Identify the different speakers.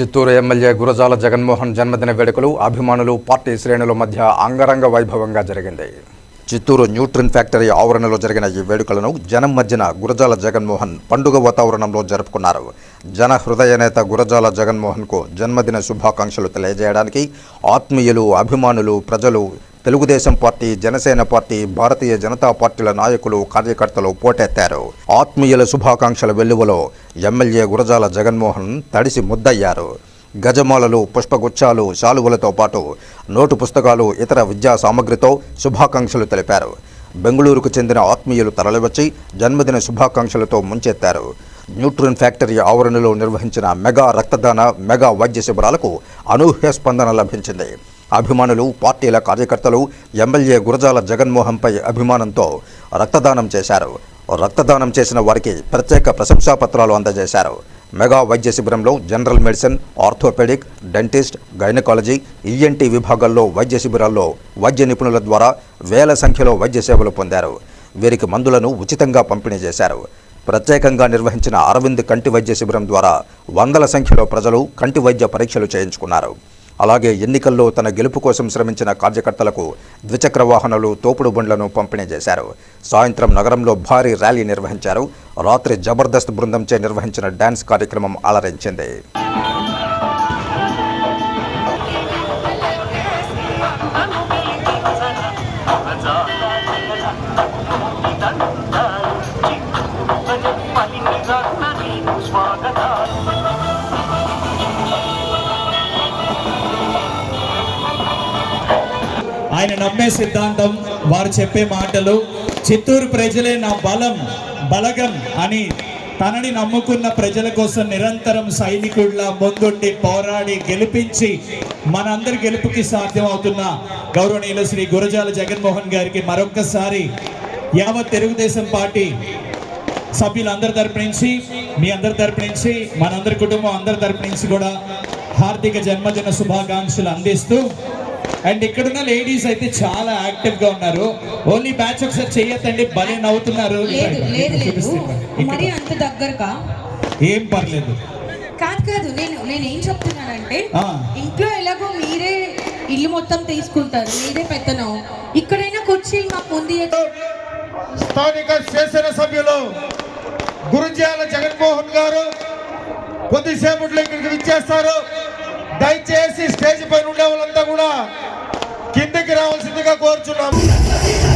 Speaker 1: Chittoor MLA Gurajala Jaganmohan జన్మదిన వేడుకలు అభిమానులు పార్టీ శ్రేణుల మధ్య అంగరంగ వైభవంగా జరిగింది. చిత్తూరు న్యూట్రిన్ ఫ్యాక్టరీ ఆవరణలో జరిగిన ఈ వేడుకలను జనం మధ్యన గురజాల జగన్మోహన్ పండుగ వాతావరణంలో జరుపుకున్నారు. జన హృదయ నేత గురజాల జగన్మోహన్కు జన్మదిన శుభాకాంక్షలు తెలియజేయడానికి ఆత్మీయులు అభిమానులు ప్రజలు తెలుగుదేశం పార్టీ జనసేన పార్టీ భారతీయ జనతా పార్టీల నాయకులు కార్యకర్తలు పోటెత్తారు. ఆత్మీయుల శుభాకాంక్షల వెల్లువలో ఎమ్మెల్యే గురజాల జగన్మోహన్ తడిసి ముద్దయ్యారు. గజమాలలు పుష్పగుచ్చాలు శాలువలతో పాటు నోటు పుస్తకాలు ఇతర విద్యా సామగ్రితో శుభాకాంక్షలు తెలిపారు. బెంగళూరుకు చెందిన ఆత్మీయులు తరలివచ్చి జన్మదిన శుభాకాంక్షలతో ముంచెత్తారు. న్యూట్రిన్ ఫ్యాక్టరీ ఆవరణలో నిర్వహించిన మెగా రక్తదాన మెగా వైద్య శిబిరాలకు అనూహ్య స్పందన లభించింది. అభిమానులు పార్టీల కార్యకర్తలు ఎమ్మెల్యే గురజాల జగన్మోహన్పై అభిమానంతో రక్తదానం చేశారు. రక్తదానం చేసిన వారికి ప్రత్యేక ప్రశంసా పత్రాలు అందజేశారు. మెగా వైద్య శిబిరంలో general medicine orthopaedic dentist gynaecology ENT విభాగాల్లో వైద్య శిబిరాల్లో వైద్య నిపుణుల ద్వారా వేల సంఖ్యలో వైద్య సేవలు పొందారు. వీరికి మందులను ఉచితంగా పంపిణీ చేశారు. ప్రత్యేకంగా నిర్వహించిన అరవింద్ కంటి వైద్య శిబిరం ద్వారా వందల సంఖ్యలో ప్రజలు కంటి వైద్య పరీక్షలు చేయించుకున్నారు. అలాగే ఎన్నికల్లో తన గెలుపు కోసం శ్రమించిన కార్యకర్తలకు ద్విచక్ర వాహనాలు తోపుడు బండ్లను పంపిణీ చేశారు. సాయంత్రం నగరంలో భారీ ర్యాలీ నిర్వహించారు. రాత్రి జబర్దస్త్ బృందంచే నిర్వహించిన డ్యాన్స్ కార్యక్రమం అలరించింది.
Speaker 2: స్వాగత.
Speaker 3: ఆయన నమ్మే సిద్ధాంతం వారు చెప్పే మాటలు చిత్తూరు ప్రజలే నా బలం బలగం అని తనని నమ్ముకున్న ప్రజల కోసం నిరంతరం సైనికుడిలా ముందుండి పోరాడి గెలిపించి మనందరి గెలుపుకి సాధ్యం అవుతున్న గౌరవనీయులు శ్రీ గురజాల జగన్మోహన్ గారికి మరొక్కసారి యావత్ తెలుగుదేశం పార్టీ సభ్యులందరి తరపు నుంచి మీ అందరి తరపు నుంచి మనందరి కుటుంబం అందరి తరపు నుంచి కూడా హార్దిక జన్మదిన శుభాకాంక్షలు అందిస్తూ అండ్ ఇక్కడున్న లేడీస్ అయితే చాలా యాక్టివ్గా ఉన్నారు. ఓన్లీ బ్యాచ్ ఒకసారి చెయ్యొద్దండి భలే నవ్వుతున్నారు.
Speaker 4: లేదు లేదు లేదు. మరి. అంత దగ్గరగా
Speaker 3: ఏం పర్లేదు.
Speaker 4: కాదు కాదు నేను నేను ఏం చెప్తున్నానంటే. ఇంట్లో ఎలాగో మీరే ఇల్లు మొత్తం తీసుకుంటారు మీరే పెత్తనం ఇక్కడైనా కుర్చీలు మాకు ఉంది.
Speaker 5: స్థానిక శాసనసభ్యులు గురుజాల జగన్మోహన్ గారు కొద్దిసేపట్లో ఇక్కడికి విచ్చేస్తారు. దయచేసి స్టేజ్ పైన ఉండే వాళ్ళంతా కావాల్సిందిగా కోరుచున్నాము.